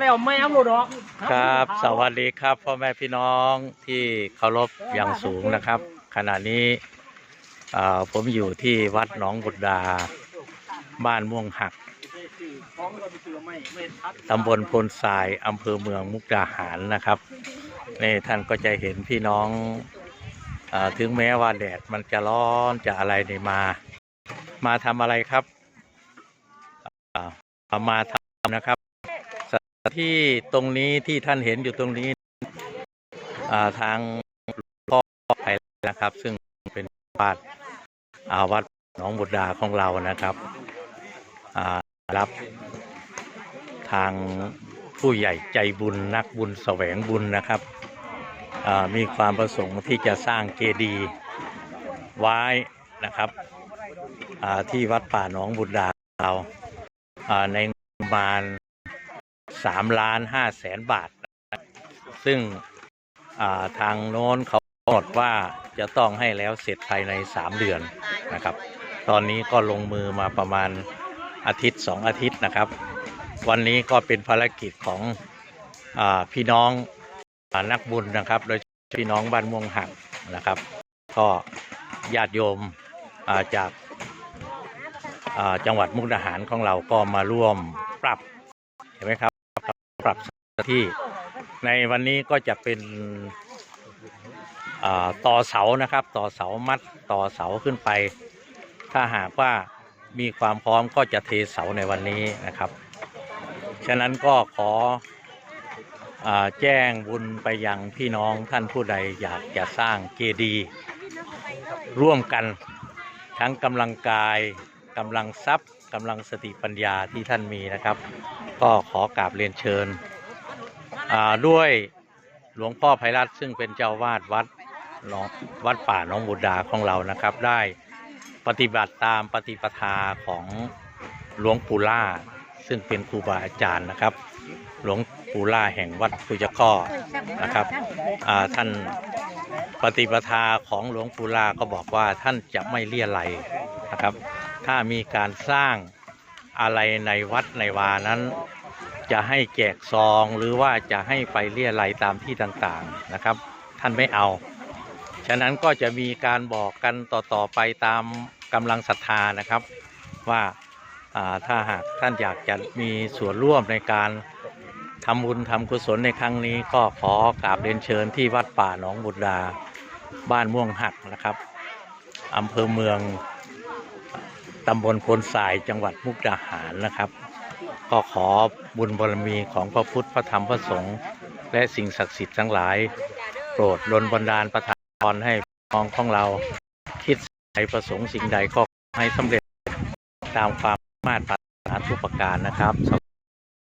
แล้วไม่เอาหลุดหรอกครับ สวัสดีครับพ่อแม่พี่น้องที่เคารพอย่างสูงนะครับ ขณะนี้เอ่อผมอยู่ที่วัดหนองบุตรดา บ้านม่วงหักตำบลพลทรายอำเภอเมืองมุกดาหารนะครับนี่ท่านก็จะเห็นพี่น้องเออถึงแม้ว่าแดดมันจะร้อนจะอะไรนี่มา มาทำอะไรครับอ่าเอามาทำนะครับ ที่ตรงนี้ที่ท่านเห็นอยู่ตรงนี้าทางหลวงพ่อไปนะครับ ซึ่งเป็นวัดอาวัดหนองบุตรดาของเรานะครับรับทางผู้ใหญ่ใจบุญนักบุญแสวงบุญนะครับมีความประสงค์ที่จะสร้างเจดีย์ไว้นะครับที่วัดป่าหนองบุตรดาเราอ่าในบประมาณ สามล้านห้าแสนบาท ซึ่งาทางโน้นเขากำหนดว่าจะต้องให้แล้วเสร็จภายในสามเดือนนะครับ ตอนนี้ก็ลงมือมาประมาณอาทิตย์สองอาทิตย์นะครับ วันนี้ก็เป็นภารกิจของอพี่น้องอนักบุญนะครับ โดยพี่น้องบ้านม่วงหักนะครับ ก็ญาติโยมาจากาจังหวัดมุกดาหารของเราก็มาร่วมปรับเห็นไหมครับ ที่ในวันนี้ก็จะเป็นต่อเสานะครับ ต่อเสามัดต่อเสาขึ้นไป ถ้าหากว่ามีความพร้อมก็จะเทเสาในวันนี้นะครับ ฉะนั้นก็ขออแจ้งบุญไปยังพี่น้องท่านผู้ใดอยากจะสร้างเจดีย์ร่วมกันทั้งกำลังกายกำลังทรัพย์กำลังสติปัญญาที่ท่านมีนะครับ ก็ขอกราบเรียนเชิญ ด้วยหลวงพ่อไพรัตน์ซึ่งเป็นเจ้าวาดวัดหนองวัดป่าหนองบุดาของเรานะครับ ได้ปฏิบัติตามปฏิปทาของหลวงปู่ล่า ซึ่งเป็นครูบาอาจารย์นะครับ หลวงปู่ล่าแห่งวัดกุยข้อนะครับท่านปฏิปทาของหลวงปู่ล่าก็บอกว่าท่านจะไม่เลี่ยไรนะครับ ถ้ามีการสร้าง อะไรในวัดในวานั้น จะให้แจกซองหรือว่าจะให้ไปเรียอะไรตามที่ต่างๆนะครับ ท่านไม่เอา ฉะนั้นก็จะมีการบอกกันต่อๆไปตามกำลังศรัทธานะครับ ว่าอ่าถ้าหากท่านอยากจะมีส่วนร่วมในการทำบุญทำกุศลในครั้งนี้ก็ขอกราบเรียนเชิญที่วัดป่าหนองบุตรดา บ้านม่วงหักนะครับอำเภอเมือง ตำบลพลสายจังหวัดมุกดาหารนะครับ ก็ขอบุญบารมีของพระพุทธพระธรรมพระสงฆ์และสิ่งศักดิ์สิทธิ์ทั้งหลาย โปรดดลบันดาลประทานพรให้ท้องของเรา คิดใดประสงค์สิ่งใดก็ให้สำเร็จตามความสามารถปรารถนาทุกประการนะครับ